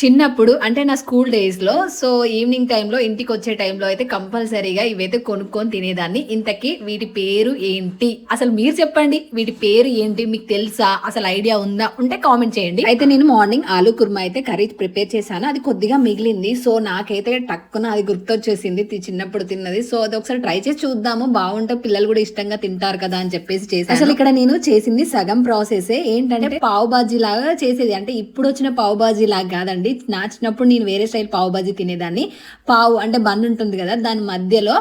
చిన్నప్పుడు అంటే నా స్కూల్ డేస్లో సో ఈవినింగ్ టైంలో ఇంటికి వచ్చే టైంలో అయితే కంపల్సరీగా ఇవైతే కొనుక్కొని తినేదాన్ని. ఇంతకీ వీటి పేరు ఏంటి? అసలు మీరు చెప్పండి వీటి పేరు ఏంటి? మీకు తెలుసా? అసలు ఐడియా ఉందా? ఉంటే కామెంట్ చేయండి. అయితే నేను మార్నింగ్ ఆలు కుర్మా అయితే కర్రీ ప్రిపేర్ చేశాను. అది కొద్దిగా మిగిలింది. సో నాకైతే టక్కున అది గుర్తొచ్చేసింది చిన్నప్పుడు తిన్నది. సో అది ఒకసారి ట్రై చేసి చూద్దాము. బాగుంటే పిల్లలు కూడా ఇష్టంగా తింటారు కదా అని చెప్పేసి చేశాను. అసలు ఇక్కడ నేను చేసింది సగం ప్రాసెస్. ఏంటంటే పావు బాజీ లాగా చేసేది. అంటే ఇప్పుడు వచ్చిన పావు బాజీ లాగా కాదండి. నా చిన్నప్పుడు నేను వేరే స్టైల్ పావు బాజీ తినేదాన్ని. పావు అంటే బన్ ఉంటుంది కదా దాని మధ్యలో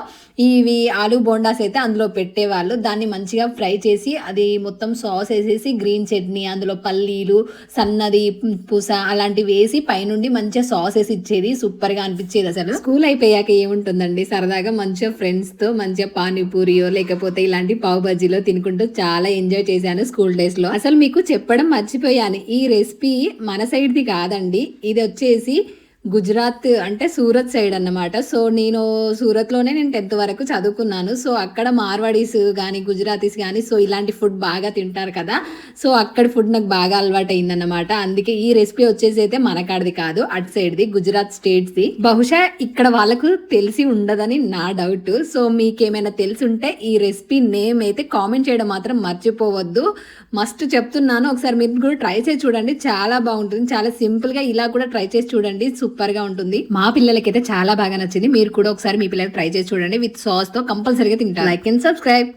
ఇవి ఆలు బోండాస్ అయితే అందులో పెట్టేవాళ్ళు. దాన్ని మంచిగా ఫ్రై చేసి అది మొత్తం సాస్ వేసేసి గ్రీన్ చట్నీ అందులో పల్లీలు సన్నది పూస అలాంటివి వేసి పైనుండి మంచిగా సాస్ వేసి ఇచ్చేది. సూపర్గా అనిపించేది అసలు. స్కూల్ అయిపోయాక ఏముంటుందండి? సరదాగా మంచిగా ఫ్రెండ్స్తో మంచిగా పానీపూరియో లేకపోతే ఇలాంటి పావు బజ్జీలో తినుకుంటూ చాలా ఎంజాయ్ చేశాను స్కూల్ డేస్లో అసలు మీకు చెప్పడం మర్చిపోయాను. ఈ రెసిపీ మన సైడ్ ది కాదండి. ఇది వచ్చేసి గుజరాత్ అంటే సూరత్ సైడ్ అన్నమాట. సో నేను సూరత్లోనే నేను టెన్త్ వరకు చదువుకున్నాను. సో అక్కడ మార్వాడీస్ కానీ గుజరాతీస్ కానీ సో ఇలాంటి ఫుడ్ బాగా తింటారు కదా. సో అక్కడ ఫుడ్ నాకు బాగా అలవాటు అయిందన్నమాట అందుకే ఈ రెసిపీ వచ్చేసి అయితే మనకాడిది కాదు అటు సైడ్ది గుజరాత్ స్టేట్స్ది. బహుశా ఇక్కడ వాళ్ళకు తెలిసి ఉండదని నా డౌట్. సో మీకేమైనా తెలిసి ఉంటే ఈ రెసిపీ నేమ్ అయితే కామెంట్ చేయడం మాత్రం మర్చిపోవద్దు. మస్ట్ చెప్తున్నాను. ఒకసారి మీరు కూడా ట్రై చేసి చూడండి. చాలా బాగుంటుంది. చాలా సింపుల్గా ఇలా కూడా ట్రై చేసి చూడండి. సూపర్గా ఉంటుంది. మా పిల్లలకైతే చాలా బాగా నచ్చింది. మీరు కూడా ఒకసారి మీ పిల్లలు ట్రై చేసి చూడండి. విత్ సాస్తో కంపల్సరీగా తింటారు. Like and subscribe